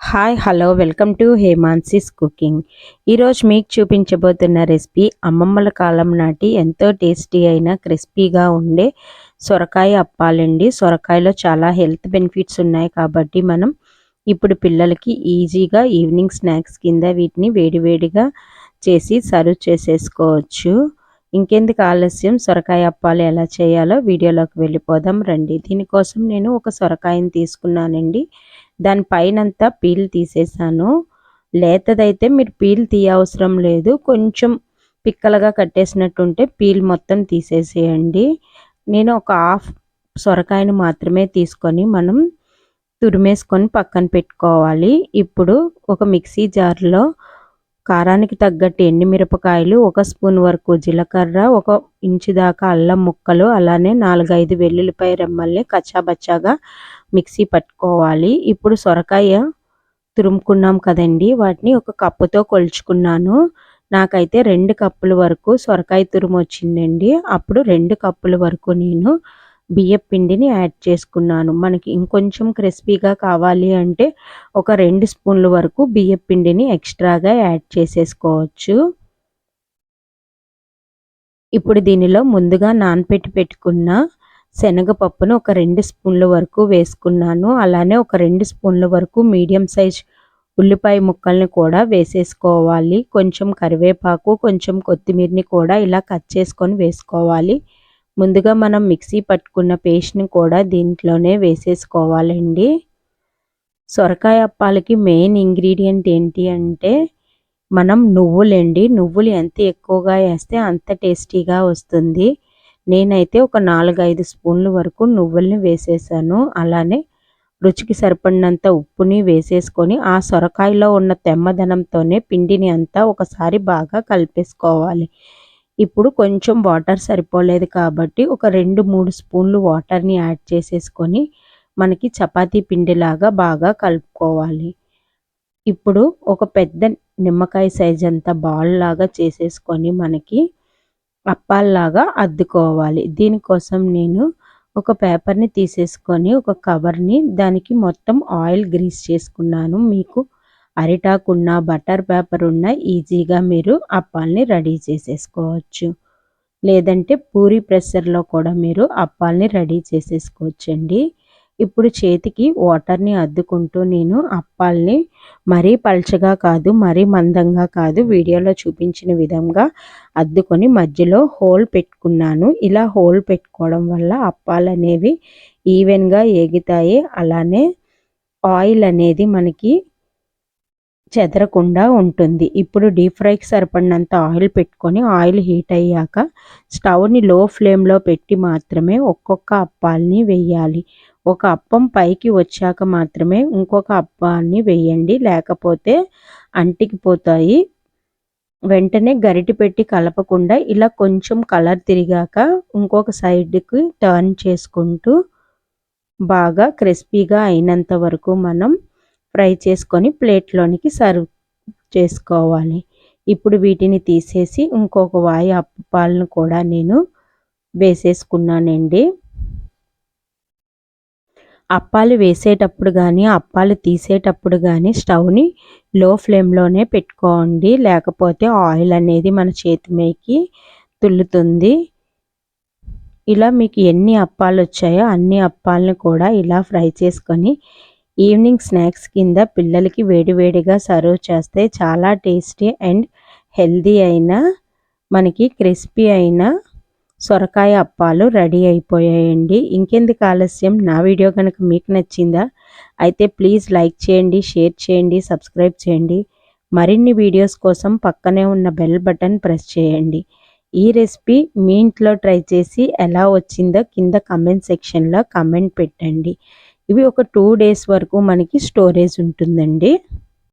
Hi hello welcome to Hemansi's cooking ఈరోజు మీకు చూపించబోతున్న recipe అమ్మమ్మల కాలం నాటి ఎంతో టేస్టీ అయిన క్రిస్పీగా ఉండే సొరకాయ అప్పాలండి. సొరకాయలో చాలా హెల్త్ బెనిఫిట్స్ ఉన్నాయి కాబట్టి మనం ఇప్పుడు పిల్లలకి ఈజీగా ఈవినింగ్ స్నాక్స్ కింద వీటిని వేడివేడిగా చేసి సర్వ్ చేసేసుకోవచ్చు. ఇంకెందుకు ఆలస్యం? సొరకాయ అప్పాలు ఎలా చేయాలో వీడియోలోకి వెళ్ళిపోదాం రండి. దీనికోసం నేను ఒక సొరకాయని తీసుకున్నానండి. దాని పైనంతా పీల్ తీసేసాను. లేతదైతే మీరు పీల్ తీయవసరం లేదు. కొంచెం పిక్కలుగా కట్టేసినట్టుంటే పీల్ మొత్తం తీసేసేయండి. నేను ఒక హాఫ్ సొరకాయను మాత్రమే తీసుకొని మనం తురిమేసుకొని పక్కన పెట్టుకోవాలి. ఇప్పుడు ఒక మిక్సీ జార్లో కారానికి తగ్గట్టు ఎండుమిరపకాయలు ఒక స్పూన్ వరకు జీలకర్ర ఒక ఇంచు దాకా అల్లం ముక్కలు అలానే నాలుగైదు వెల్లుల్లిపాయ రెమ్మల్ని కచ్చాబచ్చాగా మిక్సీ పట్టుకోవాలి. ఇప్పుడు సొరకాయ తురుముకున్నాం కదండి. వాటిని ఒక కప్పుతో కొలుచుకున్నాను. నాకైతే రెండు కప్పుల వరకు సొరకాయ తురుము వచ్చిందండి. అప్పుడు రెండు కప్పుల వరకు నేను బియ్యం పిండిని యాడ్ చేసుకున్నాను. మనకి ఇంకొంచెం క్రిస్పీగా కావాలి అంటే ఒక రెండు స్పూన్ల వరకు బియ్యం పిండిని ఎక్స్ట్రాగా యాడ్ చేసేసుకోవచ్చు. ఇప్పుడు దీనిలో ముందుగా నానపెట్టి పెట్టుకున్న శనగపప్పును ఒక రెండు స్పూన్ల వరకు వేసుకున్నాను. అలానే ఒక రెండు స్పూన్ల వరకు మీడియం సైజ్ ఉల్లిపాయ ముక్కల్ని కూడా వేసేసుకోవాలి. కొంచెం కరివేపాకు కొంచెం కొత్తిమీరని కూడా ఇలా కట్ చేసుకొని వేసుకోవాలి. ముందుగా మనం మిక్సీ పట్టుకున్న పేస్ట్ని కూడా దీంట్లోనే వేసేసుకోవాలండి. సొరకాయ అప్పాలకి మెయిన్ ఇంగ్రీడియంట్ ఏంటి అంటే మనం నువ్వులండి. నువ్వులు ఎంత ఎక్కువగా వేస్తే అంత టేస్టీగా వస్తుంది. నేనైతే ఒక నాలుగైదు స్పూన్ల వరకు నువ్వుల్ని వేసేసాను. అలానే రుచికి సరిపడినంత ఉప్పుని వేసేసుకొని ఆ సొరకాయలో ఉన్న తెమ్మదనంతోనే పిండిని అంతా ఒకసారి బాగా కలిపేసుకోవాలి. ఇప్పుడు కొంచెం వాటర్ సరిపోలేదు కాబట్టి ఒక రెండు మూడు స్పూన్లు వాటర్ని యాడ్ చేసేసుకొని మనకి చపాతీ పిండిలాగా బాగా కలుపుకోవాలి. ఇప్పుడు ఒక పెద్ద నిమ్మకాయ సైజ్ అంతా బాల్ లాగా చేసేసుకొని మనకి అప్పాల్లాగా అద్దుకోవాలి. దీనికోసం నేను ఒక పేపర్ని తీసేసుకొని ఒక కవర్ని దానికి మొత్తం ఆయిల్ గ్రీస్ చేసుకున్నాను. మీకు అరిటాకున్న బటర్ పేపర్ ఉన్న ఈజీగా మీరు అప్పాల్ని రెడీ చేసేసుకోవచ్చు. లేదంటే పూరి ప్రెషర్లో కూడా మీరు అప్పాల్ని రెడీ చేసేసుకోవచ్చండి. ఇప్పుడు చేతికి వాటర్ని అద్దుకుంటూ నేను అప్పాల్ని మరీ పల్చగా కాదు మరీ మందంగా కాదు వీడియోలో చూపించిన విధంగా అద్దుకొని మధ్యలో హోల్ పెట్టుకున్నాను. ఇలా హోల్ పెట్టుకోవడం వల్ల అప్పాలు అనేవి ఈవెన్గా ఏగుతాయి. అలానే ఆయిల్ అనేది మనకి చెదరకుండా ఉంటుంది. ఇప్పుడు డీప్ ఫ్రైకి సరిపడినంత ఆయిల్ పెట్టుకొని ఆయిల్ హీట్ అయ్యాక స్టవ్ని లో ఫ్లేమ్లో పెట్టి మాత్రమే ఒక్కొక్క అప్పాలని వేయాలి. ఒక అప్పం పైకి వచ్చాక మాత్రమే ఇంకొక అప్పాన్ని వేయండి. లేకపోతే అంటికిపోతాయి వెంటనే గరిటి పెట్టి కలపకుండా ఇలా కొంచెం కలర్ తిరిగాక ఇంకొక సైడ్కి టర్న్ చేసుకుంటూ బాగా క్రిస్పీగా అయినంత వరకు మనం ఫ్రై చేసుకొని ప్లేట్లోనికి సర్వ్ చేసుకోవాలి. ఇప్పుడు వీటిని తీసేసి ఇంకొక వాయి అప్పాలను కూడా నేను వేసేసుకున్నానండి. అప్పాలు వేసేటప్పుడు కానీ అప్పాలు తీసేటప్పుడు కానీ స్టవ్ని లో ఫ్లేమ్లోనే పెట్టుకోండి. లేకపోతే ఆయిల్ అనేది మన చేతి మీదకి తుల్లుతుంది. ఇలా మీకు ఎన్ని అప్పాలు వచ్చాయో అన్ని అప్పాలను కూడా ఇలా ఫ్రై చేసుకొని ఈవినింగ్ స్నాక్స్ కింద పిల్లలకి వేడివేడిగా సర్వ్ చేస్తే చాలా టేస్టీ అండ్ హెల్దీ అయిన మనకి క్రిస్పీ అయిన సొరకాయ అప్పాలు రెడీ అయిపోయాయండి. ఇంకెందుకు ఆలస్యం? నా వీడియో కనుక మీకు నచ్చిందా? అయితే ప్లీజ్ లైక్ చేయండి షేర్ చేయండి సబ్స్క్రైబ్ చేయండి. మరిన్ని వీడియోస్ కోసం పక్కనే ఉన్న బెల్ బటన్ ప్రెస్ చేయండి. ఈ రెసిపీ మీ ఇంట్లో ట్రై చేసి ఎలా వచ్చిందో కింద కమెంట్ సెక్షన్లో కమెంట్ పెట్టండి. ఇవి ఒక టూ డేస్ వరకు మనకి స్టోరేజ్ ఉంటుందండి.